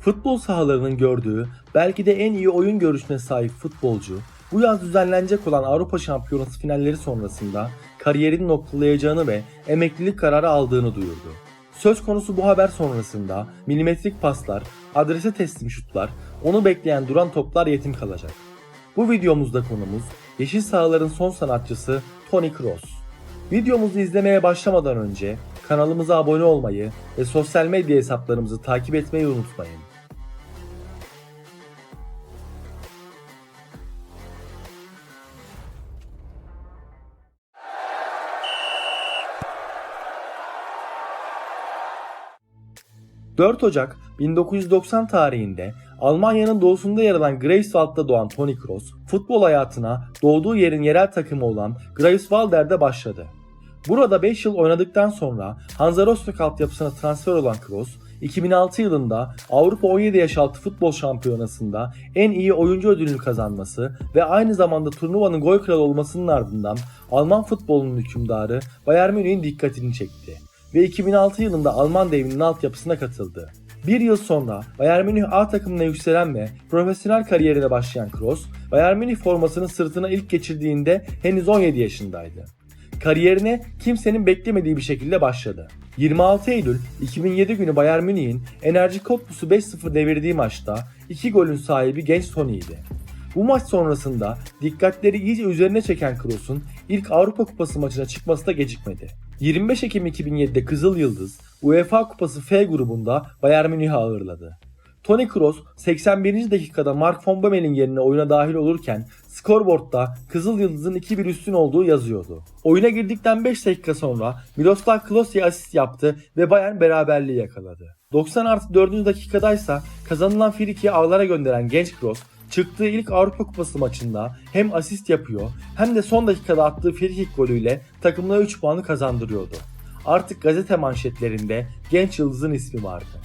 Futbol sahalarının gördüğü belki de en iyi oyun görüşüne sahip futbolcu bu yaz düzenlenecek olan Avrupa Şampiyonası finalleri sonrasında kariyerini noktalayacağını ve emeklilik kararı aldığını duyurdu. Söz konusu bu haber sonrasında milimetrik paslar, adrese teslim şutlar, onu bekleyen duran toplar yetim kalacak. Bu videomuzda konumuz yeşil sahaların son sanatçısı Toni Kroos. Videomuzu izlemeye başlamadan önce kanalımıza abone olmayı ve sosyal medya hesaplarımızı takip etmeyi unutmayın. ...4 Ocak 1990 tarihinde Almanya'nın doğusunda yer alan Greifswald'da doğan Toni Kroos, futbol hayatına doğduğu yerin yerel takımı olan Greifswalder'de başladı. Burada 5 yıl oynadıktan sonra Hansa Rostock altyapısına transfer olan Kroos, 2006 yılında Avrupa 17 yaş altı futbol şampiyonasında en iyi oyuncu ödülünü kazanması ve aynı zamanda turnuvanın gol kralı olmasının ardından Alman futbolunun hükümdarı Bayern Münih'in dikkatini çekti ve 2006 yılında Alman devinin altyapısına katıldı. Bir yıl sonra Bayern Münih A takımına yükselen ve profesyonel kariyerine başlayan Kroos, Bayern Münih formasını sırtına ilk geçirdiğinde henüz 17 yaşındaydı. Kariyerine kimsenin beklemediği bir şekilde başladı. 26 Eylül 2007 günü Bayern Münih'in Enerji Cottbus'u 5-0 devirdiği maçta 2 golün sahibi genç Tony'ydi. Bu maç sonrasında dikkatleri iyice üzerine çeken Kroos'un ilk Avrupa Kupası maçına çıkması da gecikmedi. 25 Ekim 2007'de Kızıl Yıldız UEFA Kupası F grubunda Bayern Münih'i ağırladı. Toni Kroos 81. dakikada Mark von Bommel'in yerine oyuna dahil olurken skorboardta Kızıl Yıldız'ın 2-1 üstün olduğu yazıyordu. Oyuna girdikten 5 dakika sonra Miroslav Klose asist yaptı ve Bayern beraberliği yakaladı. 90 artı 4. dakikadaysa kazanılan friki ağlara gönderen genç Kroos çıktığı ilk Avrupa Kupası maçında hem asist yapıyor hem de son dakikada attığı frikik golüyle takımına 3 puanı kazandırıyordu. Artık gazete manşetlerinde genç yıldızın ismi vardı.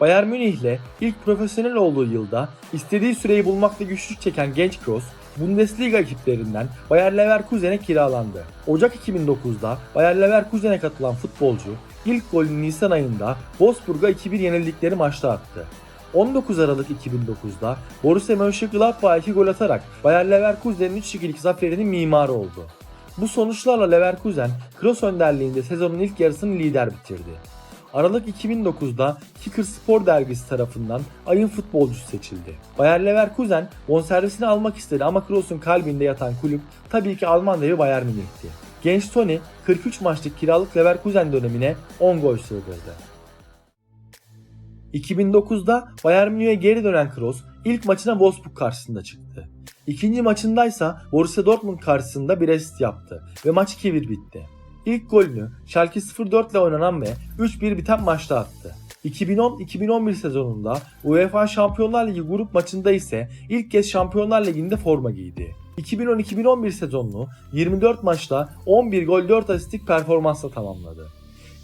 Bayern Münih'le ilk profesyonel olduğu yılda istediği süreyi bulmakta güçlük çeken genç Kroos, Bundesliga ekiplerinden Bayer Leverkusen'e kiralandı. Ocak 2009'da Bayer Leverkusen'e katılan futbolcu ilk golünü Nisan ayında Wolfsburg'a 2-1 yenildikleri maçta attı. 19 Aralık 2009'da Borussia Mönchengladbach'a 2 gol atarak Bayer Leverkusen'in 3-2'lik zaferinin mimarı oldu. Bu sonuçlarla Leverkusen, Kroos önderliğinde sezonun ilk yarısını lider bitirdi. Aralık 2009'da Kicker Spor dergisi tarafından ayın futbolcusu seçildi. Bayer Leverkusen bonservisini almak istedi ama Kroos'un kalbinde yatan kulüp tabii ki Alman devi Bayern Münih'ti. Genç Tony 43 maçlık kiralık Leverkusen dönemine 10 gol sığdırdı. 2009'da Bayern Münih'e geri dönen Kroos ilk maçına Wolfsburg karşısında çıktı. İkinci maçındaysa Borussia Dortmund karşısında bir asist yaptı ve maç 2-1 bitti. İlk golünü Schalke 04 ile oynanan ve 3-1 biten maçta attı. 2010-2011 sezonunda UEFA Şampiyonlar Ligi grup maçında ise ilk kez Şampiyonlar Ligi'nde forma giydi. 2010-2011 sezonunu 24 maçta 11 gol 4 asistlik performansla tamamladı.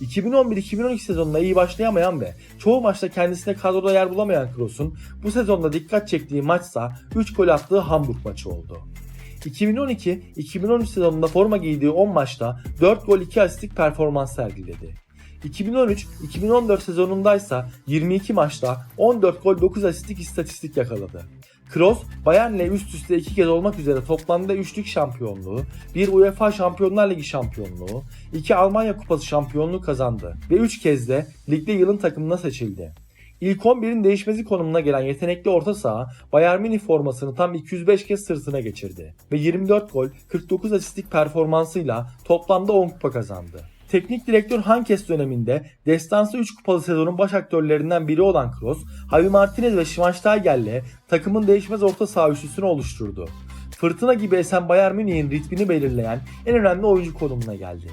2011-2012 sezonunda iyi başlayamayan ve çoğu maçta kendisine kadroda yer bulamayan Kroos'un bu sezonda dikkat çektiği maçsa 3 gol attığı Hamburg maçı oldu. 2012-2013 sezonunda forma giydiği 10 maçta 4 gol 2 asistlik performans sergiledi. 2013-2014 sezonundaysa 22 maçta 14 gol 9 asistlik istatistik yakaladı. Kroos, Bayern'le üst üste iki kez olmak üzere toplamda üçlük şampiyonluğu, bir UEFA Şampiyonlar Ligi şampiyonluğu, iki Almanya Kupası şampiyonluğu kazandı ve 3 kez de ligde yılın takımına seçildi. İlk 11'in değişmezi konumuna gelen yetenekli orta saha Bayern Münih formasını tam 205 kez sırtına geçirdi ve 24 gol 49 asistlik performansıyla toplamda 10 kupa kazandı. Teknik direktör Hankes döneminde destansı 3 kupalı sezonun baş aktörlerinden biri olan Kroos, Javi Martinez ve Schweinsteiger'le takımın değişmez orta saha üçlüsünü oluşturdu. Fırtına gibi esen Bayern Münih'in ritmini belirleyen en önemli oyuncu konumuna geldi.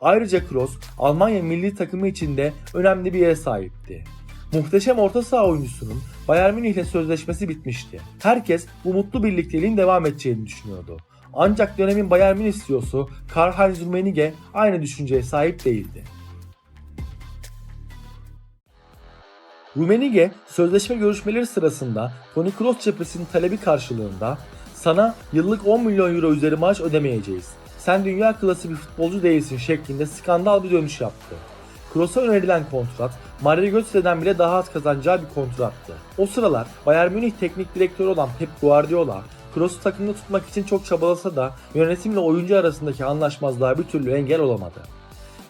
Ayrıca Kroos, Almanya milli takımı içinde önemli bir yere sahipti. Muhteşem orta saha oyuncusunun Bayern Münih ile sözleşmesi bitmişti. Herkes bu mutlu birlikteliğin devam edeceğini düşünüyordu. Ancak dönemin Bayern Münih CEO'su Karl-Heinz Rummenigge aynı düşünceye sahip değildi. Rummenigge sözleşme görüşmeleri sırasında Toni Kroos cephesinin talebi karşılığında sana yıllık 10 milyon euro üzeri maaş ödemeyeceğiz. Sen dünya klası bir futbolcu değilsin şeklinde skandal bir dönüş yaptı. Kroos'a önerilen kontrat, Mario Götze'den bile daha az kazanacağı bir kontrattı. O sıralar Bayern Münih teknik direktörü olan Pep Guardiola, Kroos'u takımda tutmak için çok çabalasa da yönetimle oyuncu arasındaki anlaşmazlığa bir türlü engel olamadı.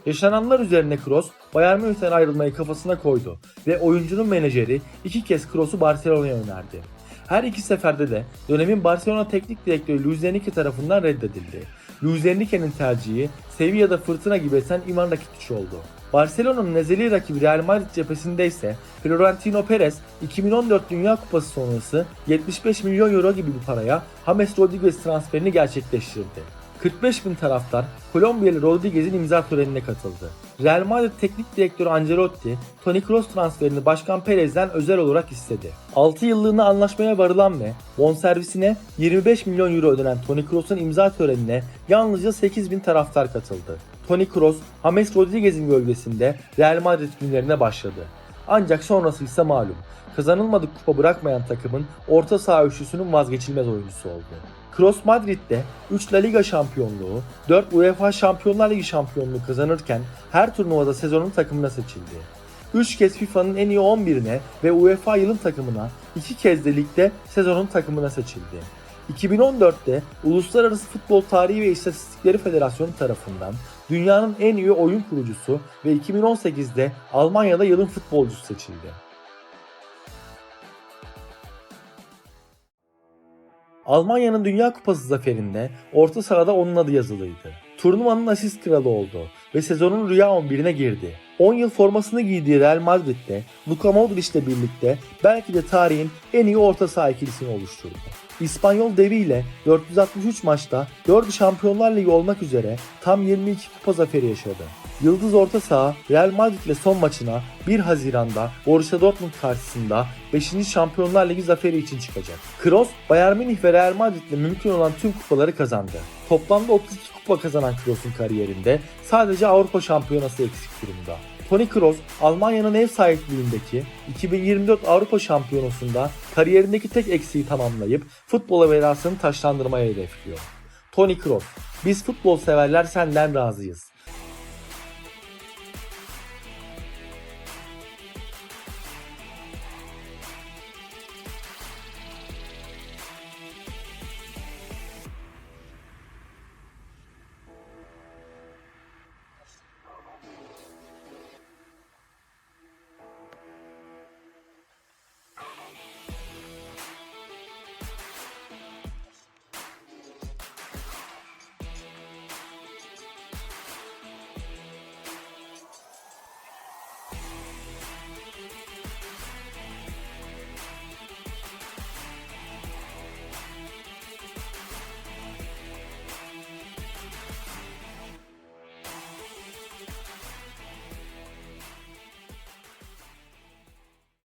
Yaşananlar üzerine Kroos, Bayern Münih'ten ayrılmayı kafasına koydu ve oyuncunun menajeri iki kez Kroos'u Barcelona'ya önerdi. Her iki seferde de dönemin Barcelona teknik direktörü Luis Enrique tarafından reddedildi. Luis Enrique'nin tercihi Sevilla'da fırtına gibi esen Ivan Rakitic oldu. Barcelona'nın ezeli rakibi Real Madrid cephesinde ise Florentino Perez 2014 Dünya Kupası sonrası 75 milyon euro gibi bir paraya James Rodriguez transferini gerçekleştirdi. 45 bin taraftar Kolombiyalı Rodriguez'in imza törenine katıldı. Real Madrid Teknik Direktörü Ancelotti, Toni Kroos transferini Başkan Perez'den özel olarak istedi. 6 yıllığına anlaşmaya varılan ve bonservisine 25 milyon euro ödenen Toni Kroos'un imza törenine yalnızca 8 bin taraftar katıldı. Toni Kroos, James Rodriguez'in gölgesinde Real Madrid günlerine başladı. Ancak sonrası ise malum. Kazanılmadık kupa bırakmayan takımın orta saha üçlüsünün vazgeçilmez oyuncusu oldu. Kroos Madrid'de 3 La Liga şampiyonluğu, 4 UEFA Şampiyonlar Ligi şampiyonluğu kazanırken her turnuvada sezonun takımına seçildi. 3 kez FIFA'nın en iyi 11'ine ve UEFA yılın takımına, 2 kez de ligde sezonun takımına seçildi. 2014'te Uluslararası Futbol Tarihi ve İstatistikleri Federasyonu tarafından dünyanın en iyi oyun kurucusu ve 2018'de Almanya'da yılın futbolcusu seçildi. Almanya'nın Dünya Kupası zaferinde orta sahada onun adı yazılıydı. Turnuvanın asist kralı oldu ve sezonun rüya 11'ine girdi. 10 yıl formasını giydiği Real Madrid'de Luka Modric ile birlikte belki de tarihin en iyi orta saha ikilisini oluşturdu. İspanyol deviyle 463 maçta 4'ü Şampiyonlar Ligi olmak üzere tam 22 kupa zaferi yaşadı. Yıldız orta saha Real Madrid'le son maçına 1 Haziran'da Borussia Dortmund karşısında 5. Şampiyonlar Ligi zaferi için çıkacak. Kroos, Bayern Münih ve Real Madrid'le mümkün olan tüm kupaları kazandı. Toplamda 32 kupa kazanan Kroos'un kariyerinde sadece Avrupa Şampiyonası eksik durumda. Toni Kroos, Almanya'nın ev sahipliğindeki 2024 Avrupa Şampiyonası'nda kariyerindeki tek eksiği tamamlayıp futbola vedasını taşlandırmaya hedefliyor. Toni Kroos, biz futbol severler senden razıyız.